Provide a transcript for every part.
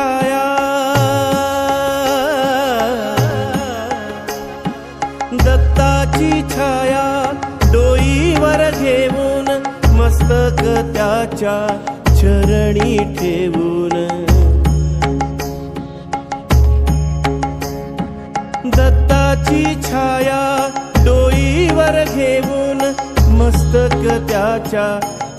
छाया। दत्ताची छाया डोईवर घेऊन मस्तक त्याच्या चरणी ठेवून. दत्ताची छाया डोईवर घेऊन मस्तक त्याच्या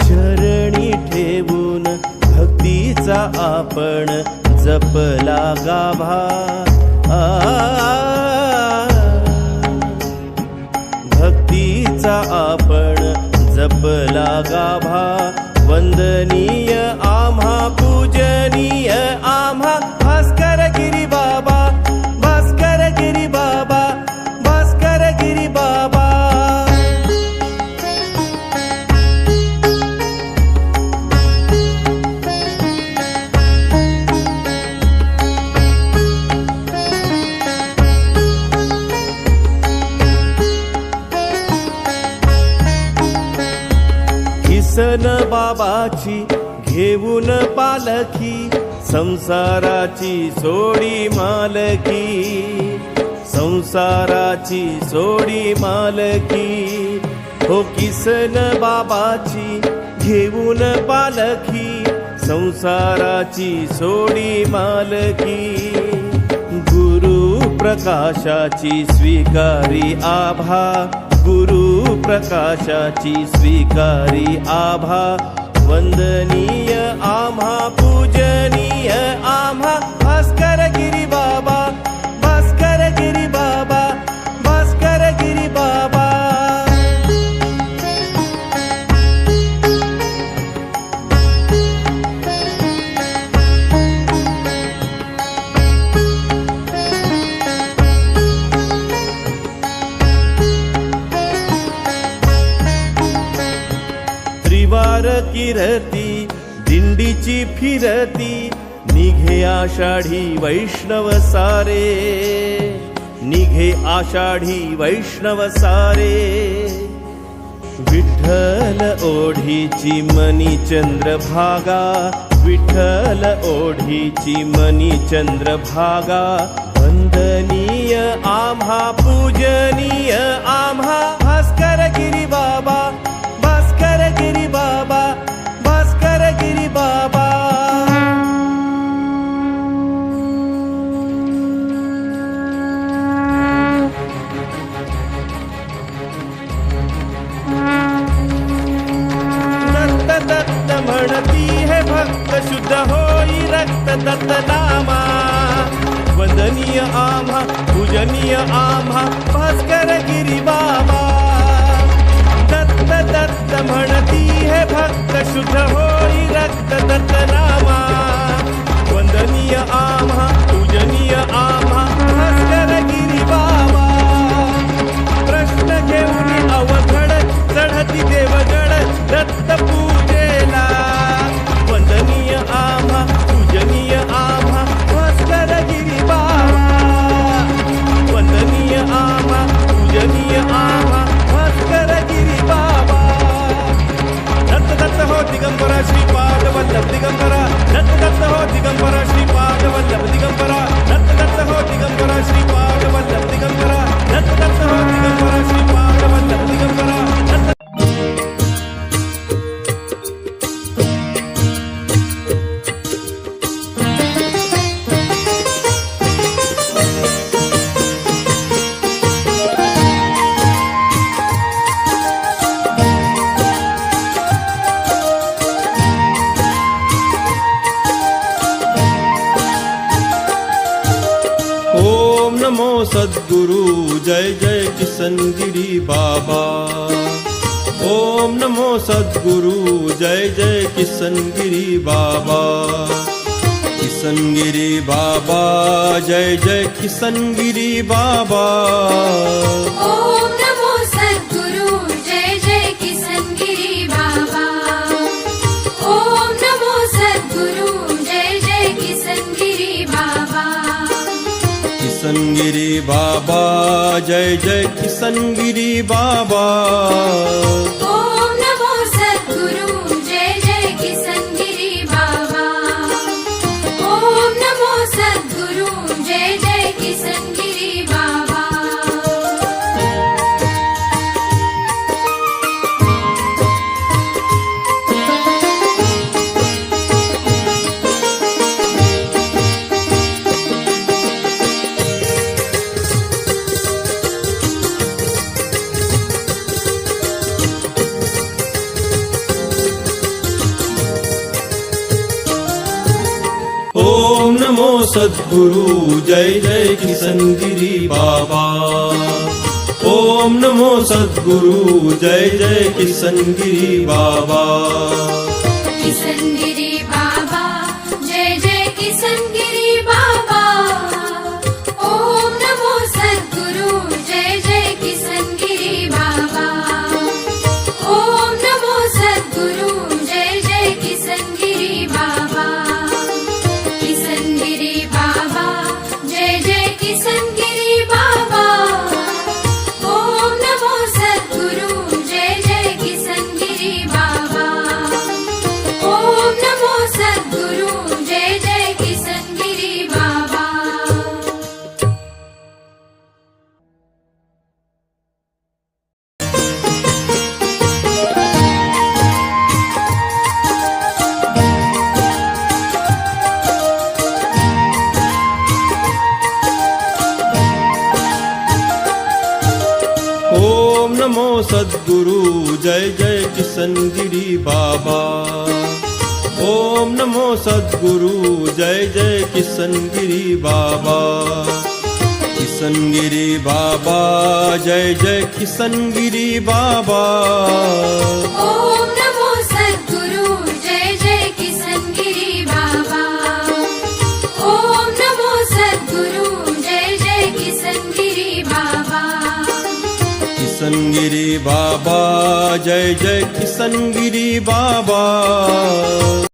चरणी ठेवून. भक्तीचा आपण जपला गाभा. भक्तीचा आपण जपला गाभा. वंदनीय आम्हा पूजनीय आम्हा. किसन बाबाची घेऊन पालखी संसाराची सोडी मालकी. संसाराची सोडी मालकी. हो किसन बाबाची घेऊन पालखी संसाराची सोडी मालकी. गुरु प्रकाशाची स्वीकारी आभा गुरु प्रकाशाची स्वीकारी आभा. वंदनीय आम्हा पूजनीय आ किरती दिंडीची फिरती निघे आषाढी वैष्णव सारे. निघे आषाढी वैष्णव सारे. विठ्ठल ओढीची मनी चंद्रभागा विठ्ठल ओढीची मनी चंद्रभागा वंदनीय आम्हा पूजनीय आम्हा. नामा वंदनीय आम्हा पूजनीय आम्हा भास्कर गिरी बाबा। दत्त दत्त म्हणती हे भक्त शुद्ध होई रक्त दत्त नामा। वल्लभ दिगंबरा दत्त दत्त हो दिगंबरा श्रीपाद वल्लभ दिगंबरा दत्त दत्त हो दिगंबरा श्रीपाद वल्लभ दिगंबरा दत्त दत्त हो नमो सद्गुरु जय जय किसनगिरी बाबा। ओम नमो सद्गुरु जय जय किसनगिरी बाबा। किसनगिरी बाबा जय जय किसनगिरी बाबा। ओम नमो गिरी बाबा जय जय किसनगिरी बाबा। सद्गुरु जय जय किसनगिरी बाबा। ओम नमो सद्गुरु जय जय किसनगिरी बाबा। किसनगिरी बाबा जय जय किसनगिरी नमो सद्गुरु जय जय किसनगिरी बाबा। ओम नमो सद्गुरु जय जय किसनगिरी बाबा। किसनगिरी बाबा जय जय किसनगिरी बाबा। किसनगिरी बाबा जय जय किसनगिरी बाबा।